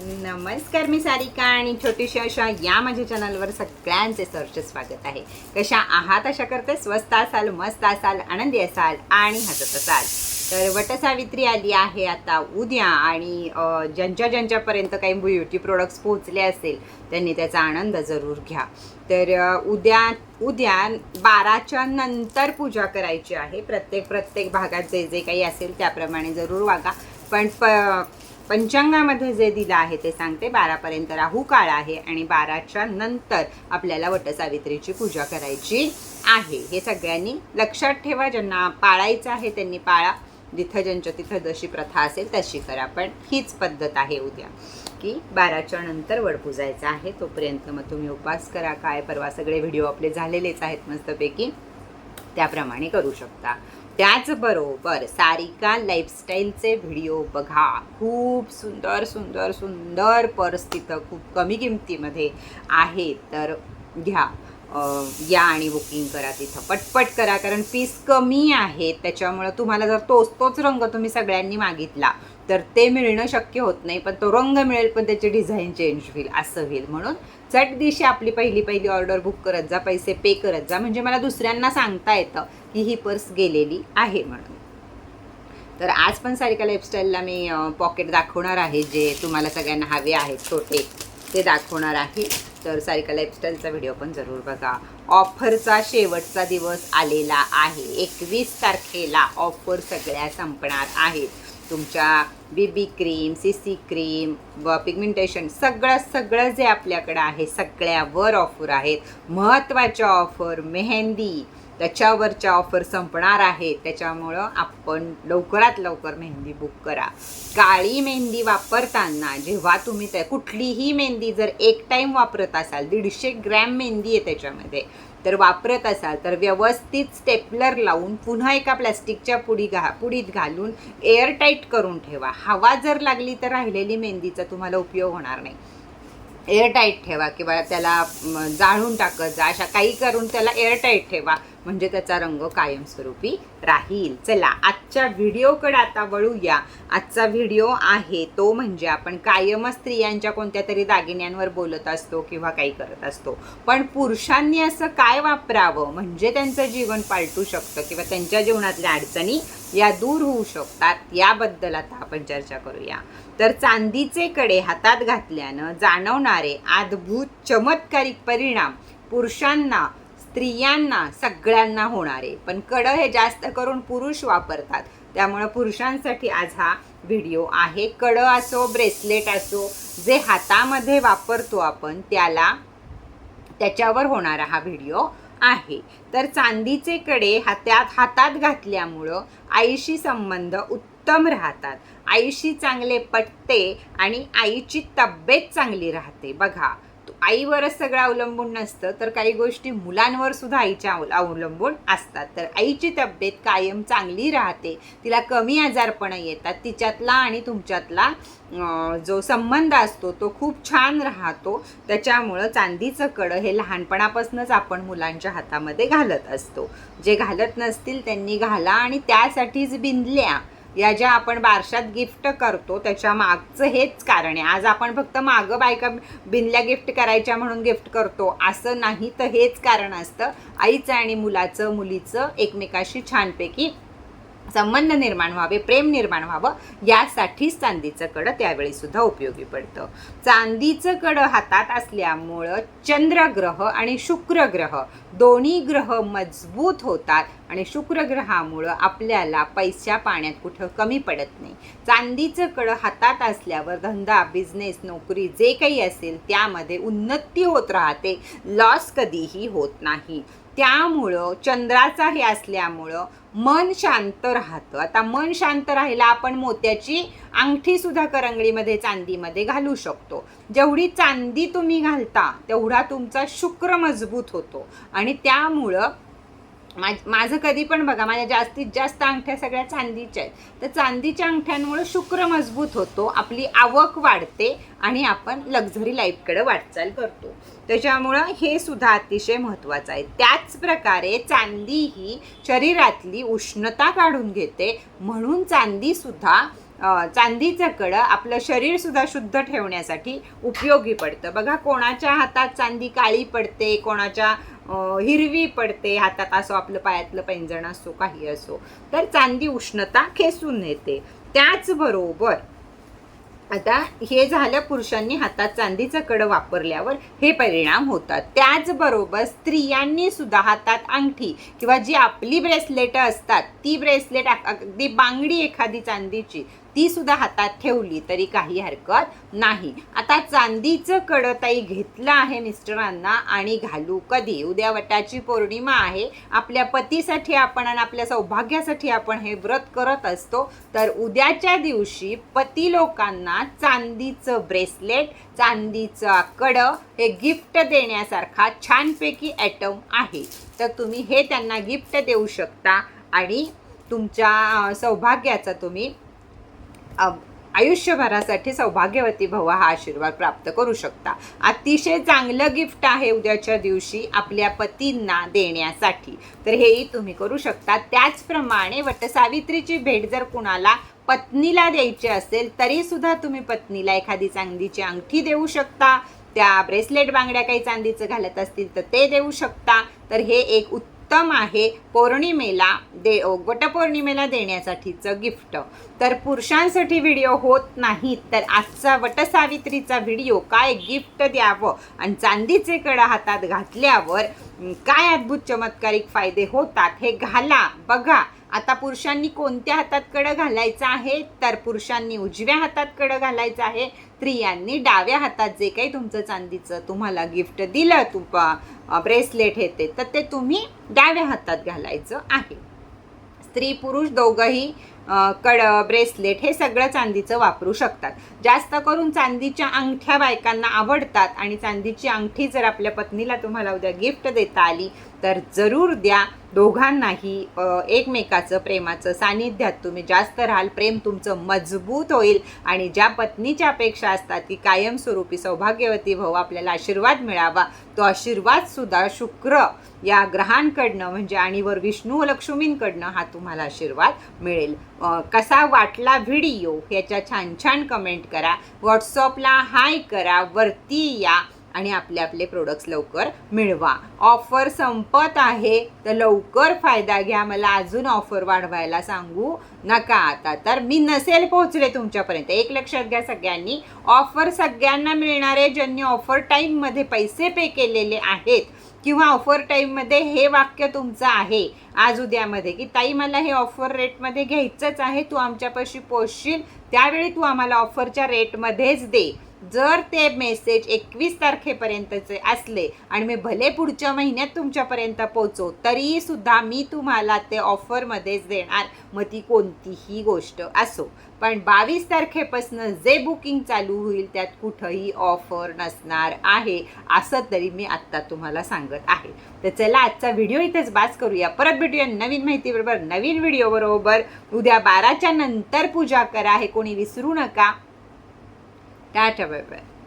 नमस्कार मी सारिका आणि छोटीशी अशा या माझ्या चॅनलवर सगळ्यांचे सरचे स्वागत आहे. कशा आहात? अशा करते स्वस्त असाल मस्त असाल आनंदी असाल आणि हसत असाल. तर वटसावित्री आली आहे आता उद्या आणि ज्यांच्या ज्यांच्यापर्यंत काही ब्युटी प्रोडक्ट्स पोहोचले असेल त्यांनी त्याचा आनंद जरूर घ्या. तर उद्या उद्या बाराच्या नंतर पूजा करायची आहे. प्रत्येक प्रत्येक भागात जे जे काही असेल त्याप्रमाणे जरूर वागा. पण प पंचांगामध्ये जे दिलं आहे ते सांगते. बारापर्यंत राहू काळ आहे आणि बाराच्या नंतर आपल्याला वटसावित्रीची पूजा करायची आहे. हे सगळ्यांनी लक्षात ठेवा. ज्यांना पाळायचं आहे त्यांनी पाळा. जिथं ज्यांच्या तिथं जशी प्रथा असेल तशी करा. पण हीच पद्धत आहे उद्या. की बाराच्या नंतर वड आहे. तोपर्यंत मग तुम्ही उपास करा. काय परवा सगळे व्हिडिओ आपले झालेलेच आहेत मस्तपैकी. त्याप्रमाणे करू शकता. त्याचबरोबर सारिका लाईफस्टाईलचे व्हिडिओ बघा. खूप सुंदर सुंदर सुंदर पर्स तिथं खूप कमी किमतीमध्ये आहे. तर घ्या. या आणि बुकिंग करा तिथं. पटपट करा कारण फीस कमी आहे त्याच्यामुळं तुम्हाला जर तोच तोच रंग तुम्ही सगळ्यांनी मागितला तर ते मिळणं शक्य होत नाही. पण तो रंग मिळेल पण त्याची डिझाईन चेंज होईल असं होईल. म्हणून चट दिशी आपली पहिली पहिली ऑर्डर बुक करत जा पैसे पे करत जा. म्हणजे मला दुसऱ्यांना सांगता येतं की ही पर्स गेलेली आहे म्हणून. तर आज पण सारिका लाईफस्टाईलला मी पॉकेट दाखवणार आहे जे तुम्हाला सगळ्यांना हवे आहेत छोटे ते दाखवणार आहे. तर सारिका लाईफस्टाईलचा व्हिडिओ पण जरूर बघा. ऑफरचा शेवटचा दिवस आलेला आहे. एकवीस तारखेला ऑफर सगळ्या संपणार आहेत. तुमच्या BB cream C C cream व पिगमेंटेशन सगळं सगळं जे आपल्याकडं आहे सगळ्यावर ऑफर आहेत. महत्त्वाच्या ऑफर मेहंदी. त्याच्यावरच्या ऑफर संपणार आहेत त्याच्यामुळं आपण लवकरात लवकर मेहंदी बुक करा. काळी मेहंदी वापरताना जेव्हा तुम्ही त्या कुठलीही मेहंदी जर एक टाईम वापरत असाल दीडशे ग्रॅम मेहंदी आहे त्याच्यामध्ये. तर वापरत असाल तर व्यवस्थित स्टेपलर लावून पुन्हा एका प्लॅस्टिकच्या पुडी घा पुडीत घालून एअरटाईट करून ठेवा. हवा जर लागली तर राहिलेली मेहंदीचा तुम्हाला उपयोग होणार नाही. एअरटाईट ठेवा किंवा त्याला जाळून टाकत जा अशा काही करून त्याला एअरटाईट ठेवा. म्हणजे त्याचा रंग कायमस्वरूपी राहील. चला आजच्या व्हिडिओकडे आता वळूया. आजचा व्हिडिओ आहे तो म्हणजे आपण कायमच स्त्रियांच्या कोणत्या तरी दागिन्यांवर बोलत असतो किंवा काही करत असतो. पण पुरुषांनी असं काय वापरावं? म्हणजे त्यांचं जीवन पालटू शकतं किंवा त्यांच्या जीवनातल्या अडचणी या दूर होऊ शकतात याबद्दल आता आपण चर्चा करूया. तर चांदीचे कडे हातात घातल्यानं जाणवणारे अद्भुत चमत्कारिक परिणाम पुरुषांना स्त्रियांना सगळ्यांना होणारे पण कडं हे जास्त करून पुरुष वापरतात. त्यामुळं पुरुषांसाठी आज हा व्हिडिओ आहे. कडं असो ब्रेसलेट असो जे हातामध्ये वापरतो आपण त्याला त्याच्यावर होणारा हा व्हिडिओ आहे. तर चांदीचे कडे हात्यात हातात घातल्यामुळं आईशी संबंध उत्तम राहतात. आईशी चांगले पटते आणि आईची तब्येत चांगली राहते. बघा आईवरच सगळं अवलंबून नसतं तर काही गोष्टी मुलांवर सुद्धा आईच्या अवलंबून असतात. तर आईची तब्येत कायम चांगली राहते तिला कमी आजारपणं येतात तिच्यातला आणि तुमच्यातला जो संबंध असतो तो खूप छान राहतो. त्याच्यामुळं चांदीचं कडं हे लहानपणापासूनच आपण मुलांच्या हातामध्ये घालत असतो. जे घालत नसतील त्यांनी घाला आणि त्यासाठीच बिंदल्या या ज्या आपण बारशात गिफ्ट करतो त्याच्या मागचं हेच कारण आहे. आज आपण फक्त मागं बायका बिनल्या गिफ्ट करायच्या म्हणून गिफ्ट करतो असं नाही तर हेच कारण असतं. आईचं आणि मुलाचं मुलीचं एकमेकाशी छानपैकी संबंध निर्माण व्हावे प्रेम निर्माण व्हावं यासाठीच चांदीचं कडं त्यावेळी सुद्धा उपयोगी पडतं. चांदीचं कडं हातात असल्यामुळं चंद्रग्रह आणि शुक्रग्रह दोन्ही ग्रह मजबूत होतात आणि शुक्रग्रहामुळं आपल्याला पैसा पाण्यात कुठं कमी पडत नाही. चांदीचं कडं हातात असल्यावर धंदा बिझनेस नोकरी जे काही असेल त्यामध्ये उन्नती होत राहते. लॉस कधीही होत नाही. त्यामुळं चंद्राचा हे असल्यामुळं मन शांत राहतं. आता मन शांत राहायला आपण मोत्याची अंगठीसुद्धा करंगळीमध्ये चांदीमध्ये घालू शकतो. जेवढी चांदी तुम्ही घालता तेवढा तुमचा शुक्र मजबूत होतो. आणि त्यामुळं मा माझं कधी पण बघा माझ्या जास्तीत जास्त अंगठ्या सगळ्या चांदीच्या आहेत. तर चांदीच्या अंगठ्यांमुळे शुक्र मजबूत होतो आपली आवक वाढते आणि आपण लक्झरी लाईफकडे वाटचाल करतो. त्याच्यामुळं हे सुद्धा अतिशय महत्त्वाचं आहे. त्याच प्रकारे चांदी ही शरीरातली उष्णता काढून घेते म्हणून चांदीसुद्धा चांदीचं कडं आपलं शरीर सुद्धा शुद्ध ठेवण्यासाठी उपयोगी पडतं. बघा कोणाच्या हातात चांदी काळी पडते कोणाच्या हिरवी पडते हातात असो आपलं पायातलं पैंजण असो काही असो तर चांदी उष्णता खेचून येते त्याचबरोबर आता हे झालं पुरुषांनी हातात चांदीचं कडं वापरल्यावर हे परिणाम होतात. त्याचबरोबर स्त्रियांनी सुद्धा हातात अंगठी किंवा जी आपली ब्रेसलेट असतात ती ब्रेसलेट अगदी बांगडी एखादी चांदीची ती सुद्धा हातात ठेवली तरी काही हरकत नाही. आता चांदीचं कडं ताई घेतलं आहे मिस्टरांना आणि घालू कधी? उद्या वटाची पौर्णिमा आहे. आपल्या पतीसाठी आपण आणि आपल्या सौभाग्यासाठी आपण हे व्रत करत असतो. तर उद्याच्या दिवशी पती लोकांना चांदीचं ब्रेसलेट चांदीचं कडं हे गिफ्ट देण्यासारखा छानपैकी ॲटम आहे. तर तुम्ही हे त्यांना गिफ्ट देऊ शकता आणि तुमच्या सौभाग्याचा तुम्ही आयुष्यभरासाठी सौभाग्यवती भवा हा आशीर्वाद प्राप्त करू शकता. अतिशय चांगलं गिफ्ट आहे उद्याच्या दिवशी आपल्या पतींना देण्यासाठी. तर हेही तुम्ही करू शकता. त्याचप्रमाणे वटसावित्रीची भेट जर कुणाला पत्नीला द्यायची असेल तरी सुद्धा तुम्ही पत्नीला एखादी चांदीची अंगठी देऊ शकता. त्या ब्रेसलेट बांगड्या काही चांदीचं घालत असतील तर ते देऊ शकता. तर हे एक उत्तम उत्तम आहे पौर्णिमेला दे वटपौर्णिमेला देण्यासाठीचं गिफ्ट. तर पुरुषांसाठी व्हिडिओ होत नाहीत तर आजचा वटसावित्रीचा व्हिडिओ काय गिफ्ट द्यावं? आणि चांदीचे कडा हातात घातल्यावर काय अद्भुत चमत्कारिक फायदे होतात हे घाला बघा. आता पुरुषांनी कोणत्या हातात कडं घालायचं आहे? तर पुरुषांनी उजव्या हातात कडं घालायचं आहे. स्त्रियांनी डाव्या हातात जे काही तुमचं चांदीचं तुम्हाला गिफ्ट दिलं तुम ब्रेसलेट हे ते तर ते तुम्ही डाव्या हातात घालायचं आहे. स्त्री पुरुष दोघंही कड ब्रेसलेट हे सगळं चांदीचं वापरू शकतात. जास्त करून चांदीच्या अंगठ्या बायकांना आवडतात आणि चांदीची अंगठी जर आपल्या पत्नीला तुम्हाला उद्या गिफ्ट देता आली तर जरूर द्या दोघांनाही एकमेकाचं प्रेमाचं सानिध्यात तुम्ही जास्त राहाल प्रेम तुमचं मजबूत होईल आणि ज्या पत्नीच्या अपेक्षा असतात की कायमस्वरूपी सौभाग्यवती भाऊ आपल्याला आशीर्वाद मिळावा तो आशीर्वादसुद्धा शुक्र या ग्रहांकडनं म्हणजे आणि वर विष्णू लक्ष्मींकडनं हा तुम्हाला आशीर्वाद मिळेल. कसा वाटला व्हिडिओ याच्या छान छान कमेंट करा व्हॉट्सअपला हाय करा वरती या आणि आपले आपले प्रोडक्ट्स लवकर मिळवा. ऑफर संपत आहे तर लवकर फायदा घ्या. मला अजून ऑफर वाढवायला सांगू नका आता. तर मी नसेल पोहोचले तुमच्यापर्यंत. एक लक्षात घ्या सगळ्यांनी. ऑफर सगळ्यांना मिळणारे ज्यांनी ऑफर टाईममध्ये पैसे पे केलेले आहेत किंवा ऑफर टाईममध्ये हे वाक्य तुमचं आहे आज उद्यामध्ये की ताई मला हे ऑफर रेटमध्ये घ्यायचंच आहे. तू आमच्यापाशी पोचशील त्यावेळी तू आम्हाला ऑफरच्या रेटमध्येच दे. जर ते मेसेज एकवीस तारखेपर्यंतचे असले आणि मी भले पुढच्या महिन्यात तुमच्यापर्यंत पोचो तरीसुद्धा मी तुम्हाला ते ऑफरमध्येच देणार. मग ती कोणतीही गोष्ट असो. पण बावीस तारखेपासून जे बुकिंग चालू होईल त्यात कुठंही ऑफर नसणार आहे असं तरी मी आत्ता तुम्हाला सांगत आहे. तर चला आजचा व्हिडिओ इथेच बास करूया. परत भेटूया नवीन माहितीबरोबर नवीन व्हिडिओ बरोबर. उद्या बाराच्या नंतर पूजा करा हे कोणी विसरू नका. That, to be.